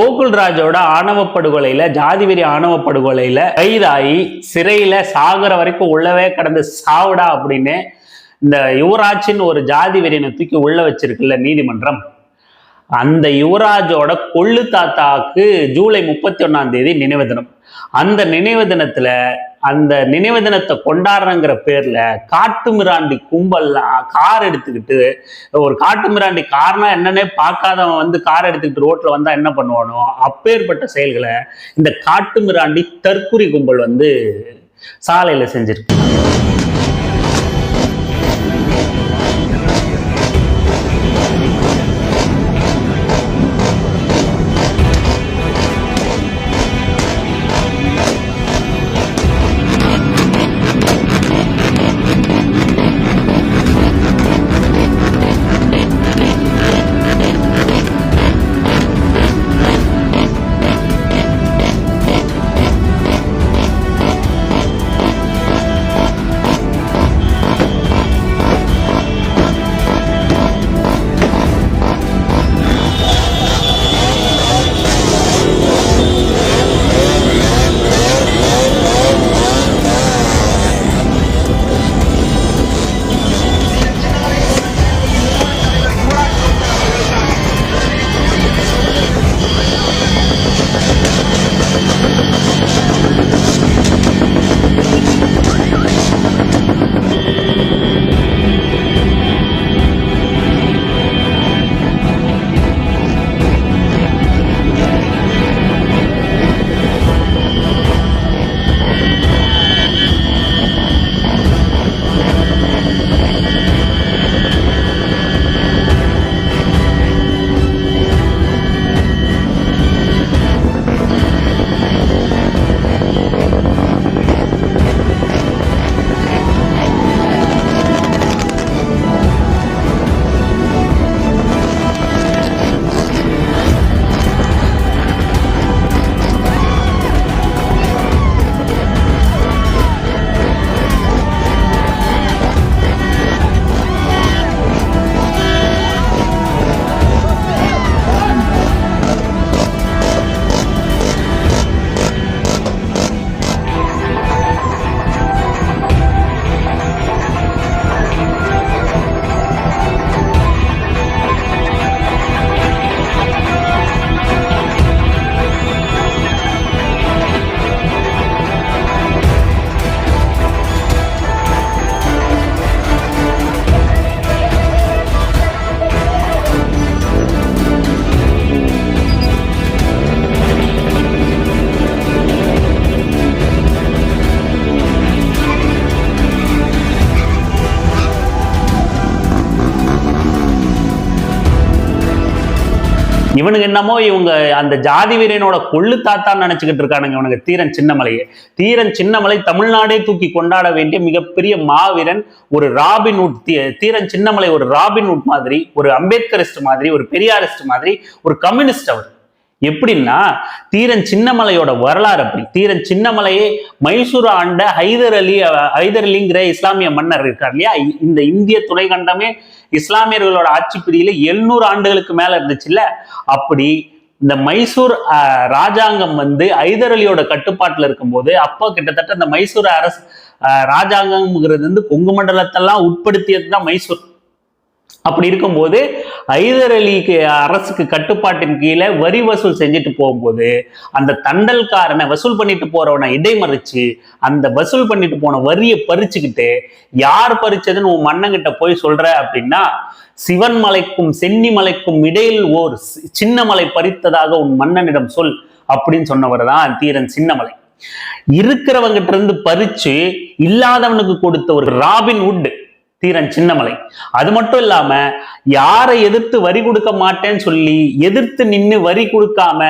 கோகுல்ராஜோட ஆணவ படுகொலையில ஜாதிவெறி ஆணவ படுகொலையில கைதாகி சிறையில சாகுற வரைக்கும் உள்ளவே கடந்து சாவுடா அப்படின்னு இந்த யுவராஜின் ஒரு ஜாதி வெறியனை தூக்கி உள்ள வச்சிருக்குல்ல நீதிமன்றம். அந்த யுவராஜோட கொள்ளு தாத்தாவுக்கு ஜூலை முப்பத்தி ஒன்னாம் தேதி நினைவு தினம். அந்த நினைவு தினத்துல அந்த நினைவு தினத்தை கொண்டாடுறங்கிற பேர்ல காட்டு மிராண்டி கும்பல்லாம் கார் எடுத்துக்கிட்டு ஒரு காட்டு மிராண்டி கார்னா என்னன்னே பார்க்காதவன் வந்து கார் எடுத்துக்கிட்டு ரோட்ல வந்தா என்ன பண்ணுவானோ அப்பேற்பட்ட செயல்களை இந்த காட்டு மிராண்டி தற்குறி கும்பல் வந்து சாலையில செஞ்சிருக்கு. இவனுக்கு என்னமோ இவங்க அந்த ஜாதி வீரனோட கொள்ளு தாத்தான்னு நினைச்சுக்கிட்டு இருக்கானுங்க இவனுக்கு தீரன் சின்னமலையை. தீரன் சின்னமலை தமிழ்நாடே தூக்கி கொண்டாட வேண்டிய மிகப்பெரிய மாவீரன் ஒரு ராபின்வுட் தீ- தீரன் சின்னமலை ஒரு ராபின்வுட் மாதிரி ஒரு அம்பேத்கரிஸ்ட் மாதிரி ஒரு பெரியாரிஸ்ட் மாதிரி ஒரு கம்யூனிஸ்ட் அவர். எப்படின்னா தீரன் சின்னமலையோட வரலாறு அப்படி. தீரன் சின்னமலையே மைசூர் ஆண்ட ஹைதர் அலி ஹைதர் அலிங்கிற இஸ்லாமிய மன்னர் இருக்கார் இல்லையா? இந்த இந்திய துணைக்கண்டமே இஸ்லாமியர்களோட ஆட்சி பிரியில எழுநூறு ஆண்டுகளுக்கு மேல இருந்துச்சுல்ல அப்படி இந்த மைசூர் ராஜாங்கம் வந்து ஹைதர் அலியோட கட்டுப்பாட்டுல இருக்கும்போது அப்போ கிட்டத்தட்ட இந்த மைசூர் அரசு ராஜாங்கம்ங்கிறது வந்து கொங்கு மண்டலத்தெல்லாம் உட்படுத்தியது தான் மைசூர். அப்படி இருக்கும்போது ஹைதர் அலிக்கு அரசுக்கு கட்டுப்பாட்டின் கீழே வரி வசூல் செஞ்சுட்டு போகும்போது அந்த தண்டல்காரனை வசூல் பண்ணிட்டு போறவனை இடைமறிச்சு அந்த வசூல் பண்ணிட்டு போன வரியை பறிச்சுக்கிட்டு யார் பறிச்சதுன்னு உன் மன்னங்கிட்ட போய் சொல்ற? அப்படின்னா சிவன் மலைக்கும் சென்னி மலைக்கும் இடையில் ஓர் சி- சின்ன மலை பறித்ததாக உன் மன்னனிடம் சொல் அப்படின்னு சொன்னவர் தான் தீரன் சின்னமலை இருக்கிறவங்கிட்ட இருந்து பறிச்சு இல்லாதவனுக்கு கொடுத்த ஒரு ராபின் உட். தீரன் சின்னமலை. அது மட்டும் இல்லாம யாரை எதிர்த்து வரி கொடுக்க மாட்டேன்னு சொல்லி எதிர்த்து நின்று வரி கொடுக்காம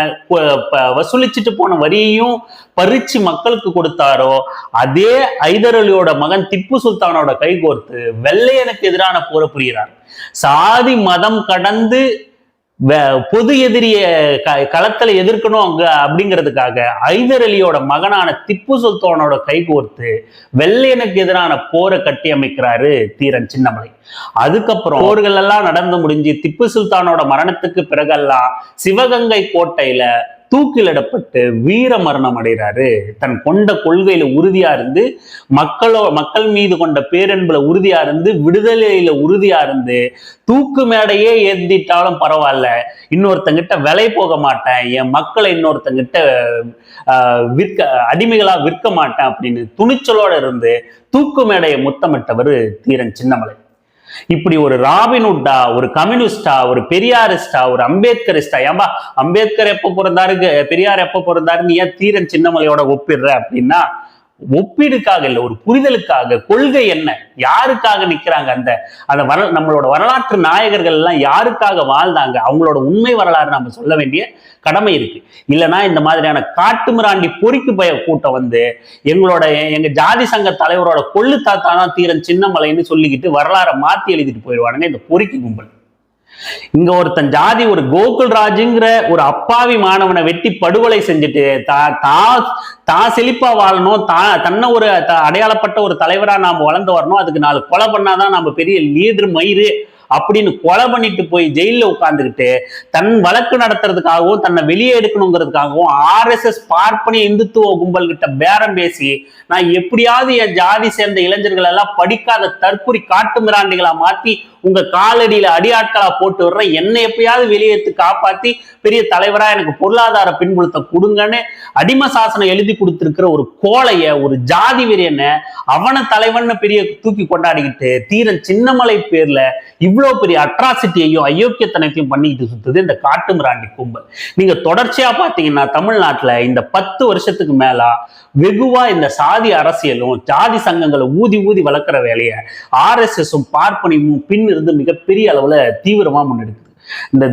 வசூலிச்சுட்டு போன வரியையும் பறிச்சு மக்களுக்கு கொடுத்தாரோ அதே ஐதரலியோட மகன் திப்பு சுல்தானோட கைகோர்த்து வெள்ளையனுக்கு எதிரான போரை புரிகிறார். சாதி மதம் கடந்து பொது எதிரிய க களத்துல எதிர்க்கணும் அங்க அப்படிங்கிறதுக்காக ஐதர் அலியோட மகனான திப்பு சுல்தானோட கைகோர்த்து வெள்ளையனுக்கு எதிரான போரை கட்டி அமைக்கிறாரு தீரன் சின்னமலை. அதுக்கப்புறம் போர்கள் எல்லாம் நடந்து முடிஞ்சு திப்பு சுல்தானோட மரணத்துக்கு பிறகெல்லாம் சிவகங்கை கோட்டையில தூக்கிலிடப்பட்டு வீர மரணம் அடைகிறாரு. தன் கொண்ட கொள்கையில உறுதியா இருந்து மக்களோ மக்கள் மீது கொண்ட பேரன்புல உறுதியா இருந்து விடுதலையில உறுதியா இருந்து தூக்கு மேடையே ஏந்திட்டாலும் பரவாயில்ல. இன்னொருத்தங்கிட்ட விலை போக மாட்டேன். என் மக்களை இன்னொருத்தங்கிட்ட ஆஹ், விற்க அடிமைகளா விற்க மாட்டேன் அப்படின்னு துணிச்சலோட இருந்து தூக்கு மேடையை முத்தமிட்டவர் தீரன் சின்னமலை. இப்படி ஒரு ராபின்வுட்டா ஒரு கம்யூனிஸ்டா ஒரு பெரியாரிஸ்டா ஒரு அம்பேத்கரிஸ்டா ஏன்பா அம்பேத்கர் எப்ப பிறந்தாரு பெரியார் எப்ப பிறந்தாருன்னு ஏன் தீரன் சின்னமலையோட ஒப்பிடுற அப்படின்னா ஒப்பீடுக்காக இல்லை ஒரு புரிதலுக்காக கொள்கை என்ன யாருக்காக நிக்கிறாங்க அந்த அந்த வர நம்மளோட வரலாற்று நாயகர்கள் எல்லாம் யாருக்காக வாழ்ந்தாங்க அவங்களோட உண்மை வரலாறு நம்ம சொல்ல வேண்டிய கடமை இருக்கு. இல்லைன்னா இந்த மாதிரியான காட்டுமிராண்டி பொறிக்கு பய கூட்டம் வந்து எங்களோட எங்க ஜாதி சங்க தலைவரோட கொள்ளு தாத்தானா தீரன் சின்னமலைன்னு சொல்லிக்கிட்டு வரலாறை மாத்தி எழுதிட்டு போயிடுவானுங்க இந்த பொறிக்கு கும்பல். இங்க ஒருத்தன் ஜாதி ஒரு கோகுல் ராஜுங்கிற ஒரு அப்பாவி மாணவனை வெட்டி படுகொலை செஞ்சுட்டு தா தா தான் செழிப்பா வாழணும் தா தன்னை ஒரு த- அடையாளப்பட்ட ஒரு தலைவரா நாம வளர்ந்து வரணும் அதுக்கு நாலு கொலை பண்ணாதான் நம்ம பெரிய லீடர் மயிறு அப்படின்னு கொலை பண்ணிட்டு போய் ஜெயிலில் உட்கார்ந்துக்கிட்டு தன் வழக்கு நடத்துறதுக்காகவும் தன்னை வெளியே எடுக்கணுங்கிறதுக்காகவும் ஆர்எஸ்எஸ் பார்ப்பனிய இந்துத்துவ கும்பல் கிட்ட பேரம் பேசி நான் எப்படியாவது என் ஜாதி சேர்ந்த இளைஞர்கள் எல்லாம் படிக்காத தற்குறி காட்டு மிராண்டிகளா மாத்தி உங்க காலடியில அடியாட்களா போட்டு விடுற என்னை எப்பயாவது வெளியேத்து காப்பாத்தி பெரிய தலைவரா எனக்கு பொருளாதார பின்புலத்தை கொடுங்கன்னு அடிமை சாசனம் எழுதி கொடுத்திருக்கிற ஒரு கோழைய ஒரு ஜாதி வெறியனை அவன தலைவன்னு பெரிய தூக்கி கொண்டாடிக்கிட்டு தீரன் சின்னமலை பேர்ல இவ்வளவு பெரிய அட்ராசிட்டியையும் அயோக்கியத்தனத்தையும் பண்ணிக்கிட்டு சுத்துது இந்த காட்டு மிராண்டி கும்பல். நீங்க தொடர்ச்சியா பாத்தீங்கன்னா தமிழ்நாட்டுல இந்த பத்து வருஷத்துக்கு மேல வெகுவா இந்த சாதி அரசியலும் ஜாதி சங்கங்களை ஊதி ஊதி வளர்க்குற வேலையை ஆர்எஸ்எஸும் பார்ப்பனையும் பின் இருந்து மிகப்பெரிய அளவுல தீவிரமா முன்னெடுக்குது. இந்த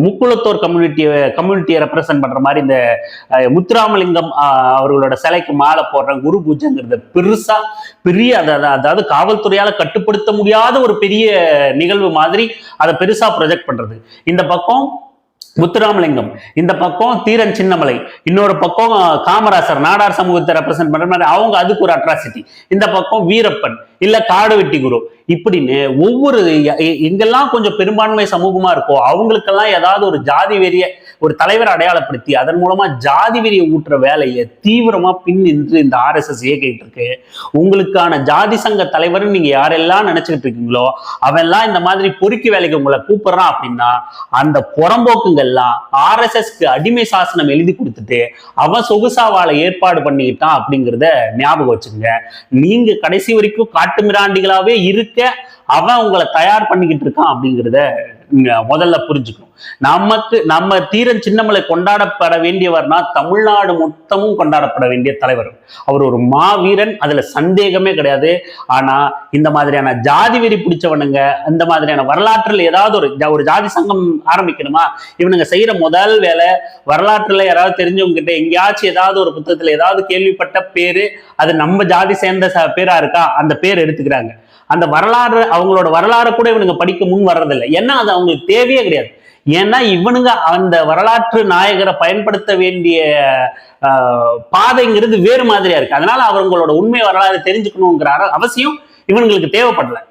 முக்குளத்தோர் கம்யூனிட்டியை கம்யூனிட்டியை ரெப்ரசன்ட் பண்ற மாதிரி இந்த அஹ், முத்துராமலிங்கம் அஹ், அவர்களோட சிலைக்கு மாலை போடுற குரு பூஜைங்கிறத பெருசா பெரிய அத- அதாவது காவல்துறையால கட்டுப்படுத்த முடியாத ஒரு பெரிய நிகழ்வு மாதிரி அதை பெருசா ப்ரொஜெக்ட் பண்றது. இந்த பக்கம் முத்துராமலிங்கம். இந்த பக்கம் தீரன் சின்னமலை இன்னொரு பக்கம் காமராசர் நாடார் சமூகத்தை ரெப்ரசென்ட் பண்ற மாதிரி அவங்க அதுக்கு ஒரு அட்ராசிட்டி இந்த பக்கம் வீரப்பன் இல்ல காடு வெட்டி குரு. இப்படின்னு ஒவ்வொரு எ- எங்கெல்லாம் கொஞ்சம் பெரும்பான்மை சமூகமா இருக்கோ அவங்களுக்கெல்லாம் ஏதாவது ஒரு ஜாதி வெறிய ஒரு தலைவர் அடையாளப்படுத்தி அதன் மூலமா ஜாதி வெறியை ஊட்டுற வேலையை தீவிரமா பின் நின்று இந்த ஆர்எஸ்எஸ் இயக்கிட்டு இருக்கு. உங்களுக்கான ஜாதி சங்க தலைவர்னு நீங்க யாரெல்லாம் நினைச்சுக்கிட்டு இருக்கீங்களோ அவெல்லாம் இந்த மாதிரி பொறுக்கி வேலைக்கு உங்களை கூப்பிடுறான் அப்படின்னா அந்த புறம்போக்கு புறம்போக்குங்கள்லாம் ஆர்எஸ்எஸ்க்கு அடிமை சாசனம் எழுதி கொடுத்துட்டு அவன் சொகுசா வாழ ஏற்பாடு பண்ணிக்கிட்டான் அப்படிங்கிறத ஞாபகம் வச்சுக்கோங்க. நீங்க கடைசி வரைக்கும் காட்டு மிராண்டிகளாவே இருக்க அவன் உங்களை தயார் பண்ணிக்கிட்டு இருக்கான் அப்படிங்கிறத முதல்ல புரிஞ்சுக்கணும். நமக்கு நம்ம தீரன் சின்னமலை கொண்டாடப்பட வேண்டியவர்னா தமிழ்நாடு மொத்தமும் கொண்டாடப்பட வேண்டிய தலைவர் அவர். ஒரு மாவீரன் அதுல சந்தேகமே கிடையாது. ஆனா இந்த மாதிரியான ஜாதி வெறி பிடிச்சவனுங்க இந்த மாதிரியான வரலாற்றில் ஏதாவது ஒரு ஜா- ஒரு ஜாதி சங்கம் ஆரம்பிக்கணுமா? இவனுங்க செய்யற முதல் வேலை வரலாற்றுல யாராவது தெரிஞ்சவங்க கிட்ட எங்கேயாச்சும் ஏதாவது ஒரு புத்தகத்துல ஏதாவது கேள்விப்பட்ட பேரு அது நம்ம ஜாதி சேர்ந்த ச- பேரா இருக்கா? அந்த பேர் எடுத்துக்கிறாங்க. அந்த வரலாறு அவங்களோட வரலாறு கூட இவனுங்க படிக்க முன் வர்றதில்லை. ஏன்னா அது அவங்களுக்கு தேவையே கிடையாது. ஏன்னா இவனுங்க அந்த வரலாற்று நாயகரை பயன்படுத்த வேண்டிய பாதைங்கிறது வேறு மாதிரியா இருக்கு. அதனால அவங்களோட உண்மை வரலாறு தெரிஞ்சுக்கணுங்கிற அவசியம் இவனுங்களுக்கு தேவைப்படலை.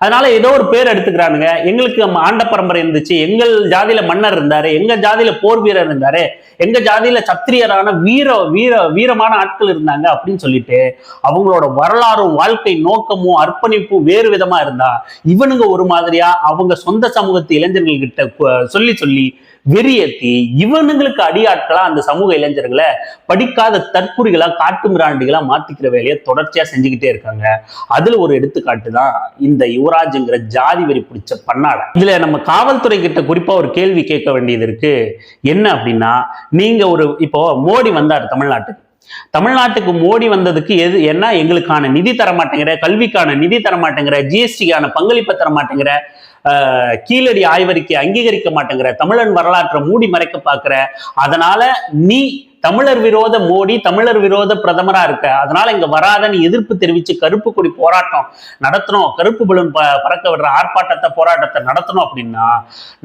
அதனால ஏதோ ஒரு பேர் எடுத்துக்கிறானுங்க. எங்களுக்கு நம்ம ஆண்ட பரம்பரை இருந்துச்சு. எங்கள் ஜாதியில மன்னர் இருந்தாரு. எங்க ஜாதியில போர் வீரர் இருந்தாரு. எங்க ஜாதியில சத்திரியரான வீர வீர வீரமான ஆட்கள் இருந்தாங்க அப்படின்னு சொல்லிட்டு அவங்களோட வரலாறும் வாழ்க்கை நோக்கமும் அர்ப்பணிப்பும் வேறு விதமா இருந்தா இவனுங்க ஒரு மாதிரியா? அவங்க சொந்த சமூகத்து இளைஞர்கள் கிட்ட சொல்லி சொல்லி வெறியேத்தி இவனுங்களுக்கு அடியாட்களா அந்த சமூக இளைஞர்களை படிக்காத தற்குறிகளா காட்டு மிராண்டிகளா மாத்திக்கிற வேலையை தொடர்ச்சியா செஞ்சுக்கிட்டே இருக்காங்க. அதுல ஒரு எடுத்துக்காட்டு தான் இந்த யுவராஜ்ங்கிற ஜாதி வெறி பிடிச்ச பன்னாடை இதுல நம்ம காவல்துறை கிட்ட குறிப்பா ஒரு கேள்வி கேட்க வேண்டியது இருக்கு. என்ன அப்படின்னா நீங்க ஒரு இப்போ மோடி வந்தார் தமிழ்நாட்டுக்கு. தமிழ்நாட்டுக்கு மோடி வந்ததுக்கு எது என்ன எங்களுக்கான நிதி தர மாட்டேங்கிற கல்விக்கான நிதி தர மாட்டேங்கிற ஜிஎஸ்டிக்கான பங்களிப்பை தர மாட்டேங்கிற கீழடி ஆய்வறிக்கை அங்கீகரிக்க மாட்டேங்கிற தமிழன் வரலாற்றை மூடி மறைக்க பார்க்கிற அதனால நீ தமிழர் விரோத மோடி தமிழர் விரோத பிரதமரா இருக்க. அதனால இங்க வராதன்னு எதிர்ப்பு தெரிவிச்சு கருப்பு கொடி போராட்டம் நடத்தணும். கருப்பு பலூன் பறக்க விடுற ஆர்ப்பாட்டத்தை போராட்டத்தை நடத்தணும் அப்படின்னா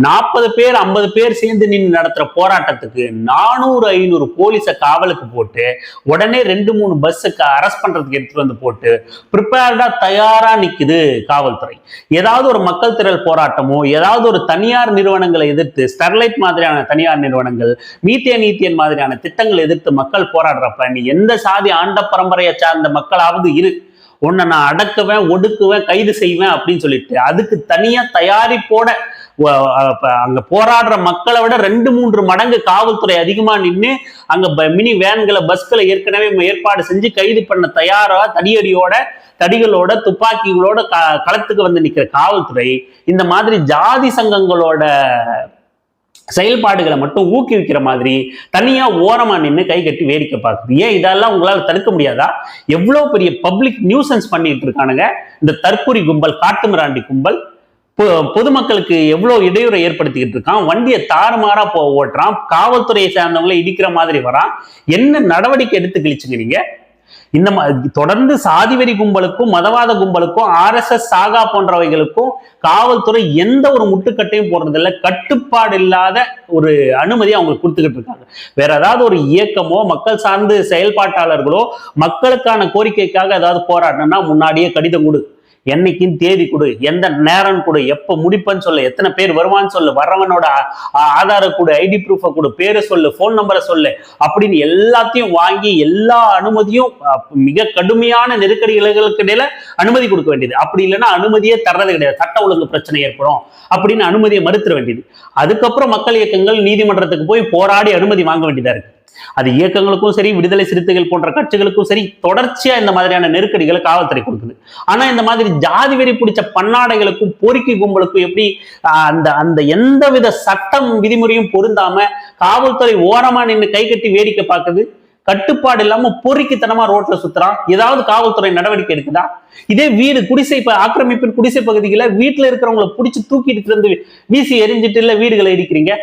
நாற்பது பேர் ஐம்பது பேர் சேர்ந்து நின்று நடத்துற போராட்டத்துக்கு நானூறு ஐநூறு போலீஸை காவலுக்கு போட்டு உடனே ரெண்டு மூணு பஸ்ஸுக்கு அரெஸ்ட் பண்றதுக்கு எடுத்துட்டு வந்து போட்டு ப்ரிப்பேர்டா தயாரா நிக்குது காவல்துறை. ஏதாவது ஒரு மக்கள் திரள் போராட்டமோ ஏதாவது ஒரு தனியார் நிறுவனங்களை எதிர்த்து ஸ்டெர்லைட் மாதிரியான தனியார் நிறுவனங்கள் மீத்தேன் ஈத்தியன் மாதிரியான சட்டங்களை எதிர்த்து மக்கள் போராடுறப்ப நீ எந்த சாதி ஆண்ட பரம்பரையை சார்ந்த மக்களாவது இரு. உன்னை நான் அடக்குவேன் ஒடுக்குவேன் கைது செய்வேன் அப்படின்னு சொல்லிட்டு அதுக்கு தனியா தயாரிப்போட அங்க போராடுற மக்களை விட ரெண்டு மூன்று மடங்கு காவல்துறை அதிகமா நின்று அங்க மினி வேன்களை பஸ்களை ஏற்கனவே ஏற்பாடு செஞ்சு கைது பண்ண தயாரா தடியடியோட தடிகளோட துப்பாக்கிகளோட க- களத்துக்கு வந்து நிக்கிற காவல்துறை இந்த மாதிரி ஜாதி சங்கங்களோட செயல்பாடுகளை மட்டும் ஊக்குவிக்கிற மாதிரி தனியா ஓரமா நின்று கை கட்டி வேடிக்கை பார்க்குது. ஏன் இதெல்லாம் உங்களால் தடுக்க முடியாதா? எவ்வளோ பெரிய பப்ளிக் நியூசன்ஸ் பண்ணிட்டு இருக்கானுங்க. இந்த தற்கூரி கும்பல் காட்டுமிராண்டி கும்பல் பொ- பொதுமக்களுக்கு எவ்வளோ இடையூறை ஏற்படுத்திக்கிட்டு இருக்கான். வண்டியை தாறுமாறா போ ஓட்டுறான். காவல்துறையை சார்ந்தவங்களை இடிக்கிற மாதிரி வரான். என்ன நடவடிக்கை எடுத்து கிழிச்சுங்க நீங்கள் இந்த தொடர்ந்து சாதிவெறி கும்பலுக்கும் மதவாத கும்பலுக்கும் ஆர்எஸ்எஸ் சாகா போன்றவைகளுக்கும் காவல்துறை எந்த ஒரு முட்டுக்கட்டையும் போடுறதில்ல. கட்டுப்பாடு இல்லாத ஒரு அனுமதி அவங்களுக்கு கொடுத்துக்கிட்டு இருக்காங்க. வேற ஏதாவது ஒரு இயக்கமோ மக்கள் சார்ந்து செயல்பாட்டாளர்களோ மக்களுக்கான கோரிக்கைக்காக ஏதாவது போராடணும்னா முன்னாடியே கடிதம் கொடு. என்னைக்குன்னு தேதி கொடு எந்த நேரம் கொடு எப்போ முடிப்பேன்னு சொல்லு எத்தனை பேர் வருவான்னு சொல்லு வர்றவனோட ஆதார கொடு ஐடி ப்ரூஃபை கொடு பேரை சொல்லு ஃபோன் நம்பரை சொல்லு அப்படின்னு எல்லாத்தையும் வாங்கி எல்லா அனுமதியும் மிக கடுமையான நெருக்கடிகளுக்கு இடையில அனுமதி கொடுக்க வேண்டியது. அப்படி இல்லைன்னா அனுமதியே தர்றது கிடையாது. சட்ட ஒழுங்கு பிரச்சனை ஏற்படும் அப்படின்னு அனுமதியை மறுத்துற வேண்டியது. அதுக்கப்புறம் மக்கள் இயக்கங்கள் நீதிமன்றத்துக்கு போய் போராடி அனுமதி வாங்க வேண்டியதா இருக்கு. அது இயக்கங்களுக்கும் சரி விடுதலை சிறுத்தைகள் போன்ற கட்சிகளுக்கும் சரி தொடர்ச்சியா இந்த மாதிரியான நெருக்கடிகளை காவல்துறை கொடுக்குது. ஆனா இந்த மாதிரி ஜாதி வெறி பிடிச்ச பன்னாடைகளுக்கும் பொறுக்கி கும்பலுக்கும் எப்படி அந்த அந்த எந்தவித சட்டம் விதிமுறையும் பொருந்தாம காவல்துறை ஓரமா நின்று கை கட்டி வேடிக்கை பார்க்குது. கட்டுப்பாடு இல்லாம பொறுக்கித்தனமா ரோட்ல சுத்துறான் ஏதாவது காவல்துறை நடவடிக்கை எடுக்குதா? இதே வீடு குடிசை ஆக்கிரமிப்பின் குடிசை பகுதிகளை வீட்டுல இருக்கிறவங்கள பிடிச்சி தூக்கிட்டு இருந்து வீசி எரிஞ்சிட்டு இல்ல வீடுகளை இடிக்கிறீங்க.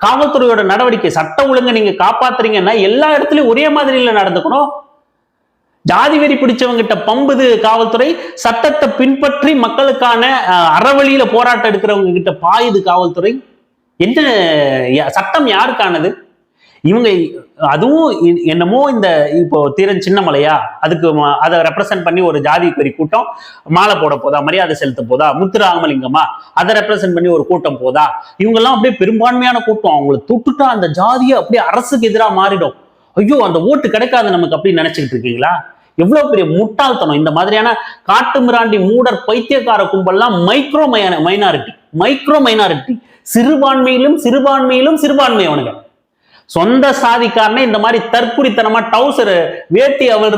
காவல்துறையோட நடவடிக்கை சட்டம் ஒழுங்கை நீங்க காப்பாத்துறீங்கன்னா எல்லா இடத்துலயும் ஒரே மாதிரியில நடந்துக்கணும். ஜாதி வெறி பிடிச்சவங்கிட்ட பம்புது காவல்துறை சட்டத்தை பின்பற்றி மக்களுக்கான அஹ், அறவழியில போராட்டம் எடுக்கிறவங்க கிட்ட பாயுது காவல்துறை. என்ன சட்டம் யாருக்கானது? இவங்க அதுவும் என்னமோ இந்த இப்போ தீரன் சின்னமலையா? அதுக்கு அதை ரெப்ரசென்ட் பண்ணி ஒரு ஜாதி பெரி கூட்டம் மாலை போட போதா? மரியாதை செலுத்த போதா? முத்துராமலிங்கமா? அதை ரெப்ரசென்ட் பண்ணி ஒரு கூட்டம் போதா? இவங்கெல்லாம் அப்படியே பெரும்பான்மையான கூட்டம். அவங்கள தொட்டுட்டா அந்த ஜாதியை அப்படியே அரசுக்கு எதிராக மாறிடும். ஐயோ அந்த ஓட்டு கிடைக்காது நமக்கு அப்படின்னு நினைச்சுக்கிட்டு இருக்கீங்களா? எவ்வளவு பெரிய முட்டாள்தனம். இந்த மாதிரியான காட்டு மிராண்டி மூடர் பைத்தியக்கார கும்பல்லாம் மைக்ரோ மைனாரிட்டி மைக்ரோ மைனாரிட்டி சிறுபான்மையிலும் சிறுபான்மையிலும் சிறுபான்மை அவனுங்க. சொந்த சாதிக்காரனே இந்த மாதிரி தற்குறித்தனமா டவுசர் வேட்டி அவர்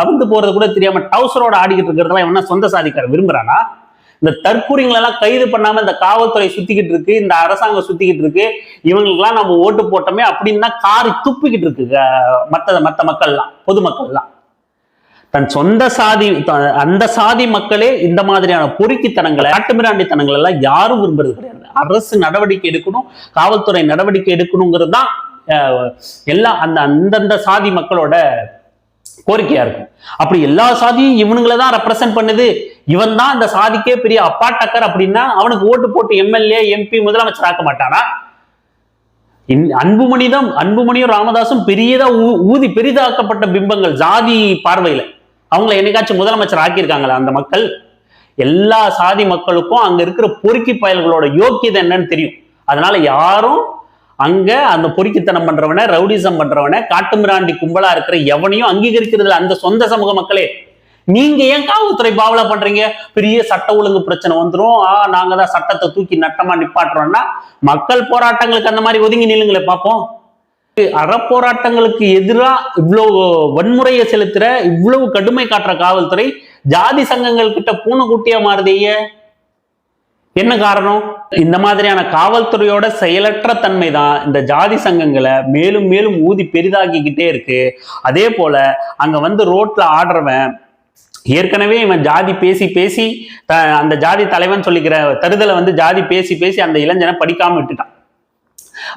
அவுந்து போறது கூட தெரியாம டவுசரோட ஆடிக்கிட்டு இருக்கிறதெல்லாம் இவனா சொந்த சாதிக்காரன் விரும்புறானா? இந்த தற்கூரிங்களெல்லாம் கைது பண்ணாம இந்த காவல்துறை சுத்திக்கிட்டு இருக்கு இந்த அரசாங்கம் சுத்திக்கிட்டு இருக்கு இவங்களுக்கெல்லாம் நம்ம ஓட்டு போட்டோமே அப்படின்னு தான் காரி துப்பிக்கிட்டு இருக்கு மற்ற மத்த மக்கள்லாம் பொதுமக்கள்லாம். தன் சொந்த சாதி அந்த சாதி மக்களே இந்த மாதிரியான பொறுக்கித்தனங்களை ஆட்டுமிராண்டித்தனங்கள் எல்லாம் யாரும் விரும்புறது கிடையாது. அரசு நடவடிக்கை எடுக்கணும் காவல்துறை நடவடிக்கை எடுக்கணுங்கிறது தான் எல்லா அந்த அந்தந்த சாதி மக்களோட கோரிக்கையா இருக்கும். அப்படி எல்லா சாதியும் இவனுங்களை தான் ரெப்ரசன்ட் பண்ணுது. இவன் தான் அந்த சாதிக்கே பெரிய அப்பாட்டக்கர் அப்படின்னா அவனுக்கு ஓட்டு போட்டு எம்எல்ஏ எம்பி முதலமைச்சர் ஆக்க மாட்டானா? இன்- அன்புமணி தான் அன்புமணியும் ராமதாசும் பெரியதா ஊ- ஊதி பெரிதாக்கப்பட்ட பிம்பங்கள் ஜாதி பார்வையில. அவங்கள என்னைக்காச்சும் முதலமைச்சர் ஆக்கியிருக்காங்களா அந்த மக்கள்? எல்லா சாதி மக்களுக்கும் அங்க இருக்கிற பொறுக்கி பயல்களோட யோக்கியதை என்னன்னு தெரியும். அதனால யாரும் அங்க அந்த பொறுக்கித்தனம் பண்றவன ரவுடிசம் பண்றவன காட்டுமிராண்டி கும்பலா இருக்கிற எவனையும் அங்கீகரிக்கிறது அந்த சொந்த சமூக மக்களே நீங்க ஏன் காவல்துறை பாவலா பண்றீங்க? பெரிய சட்ட ஒழுங்கு பிரச்சனை வந்துடும் ஆ நாங்க தான் சட்டத்தை தூக்கி நட்டமா நிப்பாட்டுறோம்னா மக்கள் போராட்டங்களுக்கு அந்த மாதிரி ஒதுங்கி நில்லுங்களே பார்ப்போம் அறப்போராட்டங்களுக்கு எதிரா இவ்வளவு வன்முறையை செலுத்துற இவ்வளவு கடுமை காட்டுற காவல்துறை ஜாதி சங்கங்கள் கிட்ட பூனைக்குட்டியா மாறுதையே என்ன காரணம்? இந்த மாதிரியான காவல்துறையோட செயலற்ற தன்மை தான் இந்த ஜாதி சங்கங்களை மேலும் மேலும் ஊதி பெரிதாக்கிக்கிட்டே இருக்கு. அதே போல அங்க வந்து ரோட்ல ஆடுறவன் ஏற்கனவே இவன் ஜாதி பேசி பேசி அந்த ஜாதி தலைவன் சொல்லிக்கிற தருதலை வந்து ஜாதி பேசி பேசி அந்த இளைஞனை படிக்காம விட்டுட்டான்.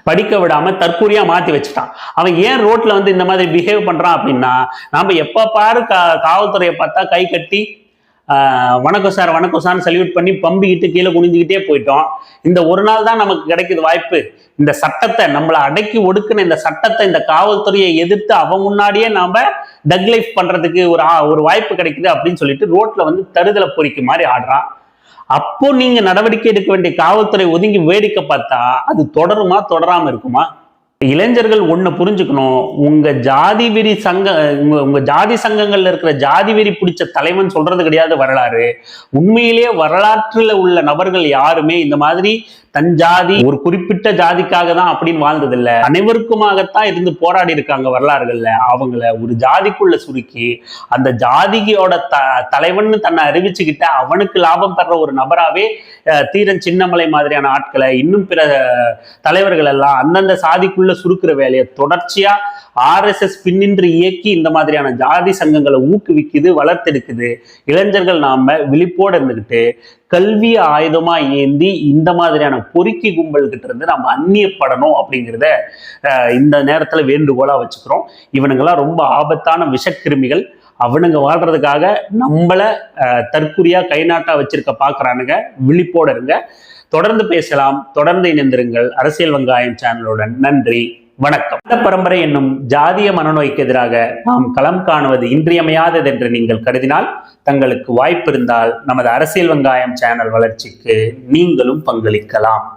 படிக்க விடாம தற்கூரியா மாத்தி வச்சுட்டான். அவன் ஏன் ரோட்ல வந்து இந்த மாதிரி பிஹேவ் பண்றான் அப்படின்னா நாம எப்ப பாரு கா காவல்துறையை பார்த்தா கை கட்டி ஆஹ், வணக்கம் சார் வணக்கம் சார்னு சல்யூட் பண்ணி பம்பிக்கிட்டு கீழே குனிஞ்சுக்கிட்டே போயிட்டோம். இந்த ஒரு நாள் தான் நமக்கு கிடைக்குது வாய்ப்பு. இந்த சட்டத்தை நம்மளை அடக்கி ஒடுக்குன இந்த சட்டத்தை இந்த காவல்துறையை எதிர்த்து அவன் முன்னாடியே நாம டக் லைஃப் பண்றதுக்கு ஒரு ஒரு வாய்ப்பு கிடைக்குது அப்படின்னு சொல்லிட்டு ரோட்ல வந்து தருதலை பொறிக்கு மாதிரி ஆடுறான். அப்போ நீங்க நடவடிக்கை எடுக்க வேண்டிய காவல்துறை ஒதுங்கி வேடிக்கை பார்த்தா அது தொடருமா தொடராம இருக்குமா? இளைஞர்கள் ஒண்ணு புரிஞ்சுக்கணும். உங்க ஜாதி வெறி சங்க உங்க உங்க ஜாதி சங்கங்கள்ல இருக்கிற ஜாதி வெறி பிடிச்ச தலைவன் சொல்றது கிடையாது வரலாறு. உண்மையிலேயே வரலாற்றுல உள்ள நபர்கள் யாருமே இந்த மாதிரி தன் ஜாதி ஒரு குறிப்பிட்ட ஜாதிக்காக தான் அப்படின்னு வாழ்ந்ததில்லை. அனைவருக்குமாகத்தான் இருந்து போராடி இருக்காங்க வரலாறுகள்ல. அவங்கள ஒரு ஜாதிக்குள்ள சுருக்கி அந்த ஜாதியோட த தலைவன் தன்னை அறிவிச்சுக்கிட்ட அவனுக்கு லாபம் பெற ஒரு நபராவே தீரன் சின்னமலை மாதிரியான ஆட்களை இன்னும் பிற தலைவர்கள் எல்லாம் அந்தந்த சாதிக்குள்ள சுருக்கிற வேலையை தொடர்ச்சியா ஆர்எஸ்எஸ் பின்னின்று இயக்கி இந்த மாதிரியான ஜாதி சங்கங்களை ஊக்குவிக்குது வளர்த்தெடுக்குது. இளைஞர்கள் நாம விழிப்போடு இருந்துகிட்டு கல்வி ஆயுதமா ஏந்தி இந்த மாதிரியான பொறுக்கி கும்பல் கிட்ட இருந்து நம்ம அந்நியப்படணும் அப்படிங்கிறத இந்த நேரத்துல வேண்டுகோளா வச்சுக்கிறோம். இவனுங்கெல்லாம் ரொம்ப ஆபத்தான விஷக்கிருமிகள். அவனுங்க வாழ்றதுக்காக நம்மள அஹ், தற்குறியா வச்சிருக்க பாக்குறானுங்க. விழிப்போட இருங்க. தொடர்ந்து பேசலாம் தொடர்ந்து இணைந்திருங்கள். அரசியல் வங்காயம் சேனலுடன் நன்றி வணக்கம். இந்த பரம்பரை என்னும் ஜாதிய மனநோய்க்கு எதிராக நாம் களம் காணுவது இன்றியமையாதது என்று நீங்கள் கருதினால் தங்களுக்கு வாய்ப்பு இருந்தால் நமது அரசியல் வெங்காயம் சேனல் வளர்ச்சிக்கு நீங்களும் பங்களிக்கலாம்.